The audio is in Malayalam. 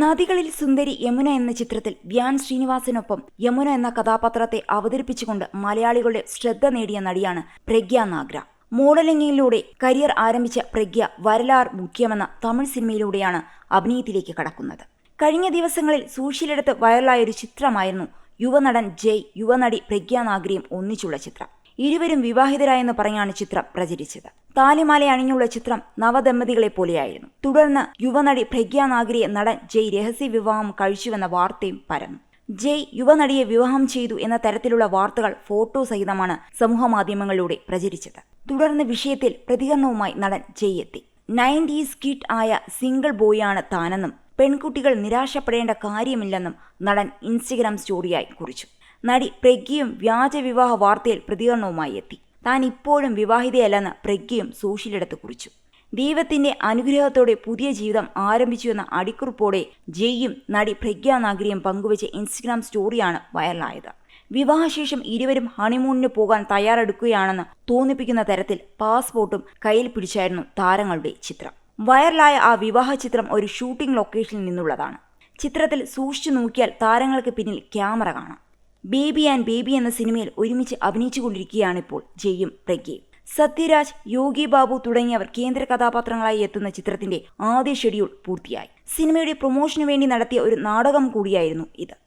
നദികളിൽ സുന്ദരി യമുന എന്ന ചിത്രത്തിൽ വ്യാൻ ശ്രീനിവാസിനൊപ്പം യമുന എന്ന കഥാപാത്രത്തെ അവതരിപ്പിച്ചുകൊണ്ട് മലയാളികളുടെ ശ്രദ്ധ നേടിയ നടിയാണ് പ്രഗ്യ നാഗ്ര. മോഡലിംഗിലൂടെ കരിയർ ആരംഭിച്ച പ്രഗ്യ വരലാർ മുഖ്യമെന്ന തമിഴ് സിനിമയിലൂടെയാണ് അഭിനയത്തിലേക്ക് കടക്കുന്നത്. കഴിഞ്ഞ ദിവസങ്ങളിൽ സൂഷ്യയിലെടുത്ത് വൈറലായ ഒരു ചിത്രമായിരുന്നു യുവനടൻ ജയ് യുവനടി പ്രഗ്യ നാഗ്രയും ഒന്നിച്ചുള്ള ചിത്രം. ഇരുവരും വിവാഹിതരായെന്ന് പറഞ്ഞാണ് ചിത്രം പ്രചരിച്ചത്. താലിമാല അണിഞ്ഞുള്ള ചിത്രം നവദമ്പതികളെ പോലെയായിരുന്നു. തുടർന്ന് യുവനടി പ്രഗ്യ നാഗരിയെ നടൻ ജയ് രഹസ്യ വിവാഹം കഴിച്ചുവെന്ന വാർത്തയും പരന്നു. ജയ് യുവനടിയെ വിവാഹം ചെയ്തു എന്ന തരത്തിലുള്ള വാർത്തകൾ ഫോട്ടോ സഹിതമാണ് സമൂഹമാധ്യമങ്ങളിലൂടെ പ്രചരിച്ചത്. തുടർന്ന് വിഷയത്തിൽ പ്രതികരണവുമായി നടൻ ജയ് എത്തി. നയന്റീസ് കിറ്റ് ആയ സിംഗിൾ ബോയാണ് താനെന്നും പെൺകുട്ടികൾ നിരാശപ്പെടേണ്ട കാര്യമില്ലെന്നും നടൻ ഇൻസ്റ്റഗ്രാം സ്റ്റോറിയായി കുറിച്ചു. നടി പ്രഗ്യയും വ്യാജവിവാഹ വാർത്തയിൽ പ്രതികരണവുമായി എത്തി. താൻ ഇപ്പോഴും വിവാഹിതയല്ലെന്ന് പ്രഗ്യയും സോഷ്യലിടത്ത് കുറിച്ചു. ദൈവത്തിന്റെ അനുഗ്രഹത്തോടെ പുതിയ ജീവിതം ആരംഭിച്ചുവെന്ന അടിക്കുറിപ്പോടെ ജയ്യും നടി പ്രഗ്യ നാഗരിയും പങ്കുവച്ച ഇൻസ്റ്റഗ്രാം സ്റ്റോറിയാണ് വൈറലായത്. വിവാഹശേഷം ഇരുവരും ഹണിമൂണിന് പോകാൻ തയ്യാറെടുക്കുകയാണെന്ന് തോന്നിപ്പിക്കുന്ന തരത്തിൽ പാസ്പോർട്ടും കയ്യിൽ പിടിച്ചായിരുന്നു താരങ്ങളുടെ ചിത്രം. വൈറലായ ആ വിവാഹ ചിത്രം ഒരു ഷൂട്ടിംഗ് ലൊക്കേഷനിൽ നിന്നുള്ളതാണ്. ചിത്രത്തിൽ സൂക്ഷിച്ചു നോക്കിയാൽ താരങ്ങൾക്ക് പിന്നിൽ ക്യാമറ കാണാം. ബേബി ആൻഡ് ബേബി എന്ന സിനിമയിൽ ഒരുമിച്ച് അഭിനയിച്ചുകൊണ്ടിരിക്കുകയാണിപ്പോൾ ജയും പ്രഗ്യയും സത്യരാജ് യോഗി ബാബു തുടങ്ങിയവർ കേന്ദ്ര കഥാപാത്രങ്ങളായി എത്തുന്ന ചിത്രത്തിന്റെ ആദ്യ ഷെഡ്യൂൾ പൂർത്തിയായി. സിനിമയുടെ പ്രൊമോഷനു വേണ്ടി നടത്തിയ ഒരു നാടകം കൂടിയായിരുന്നു ഇത്.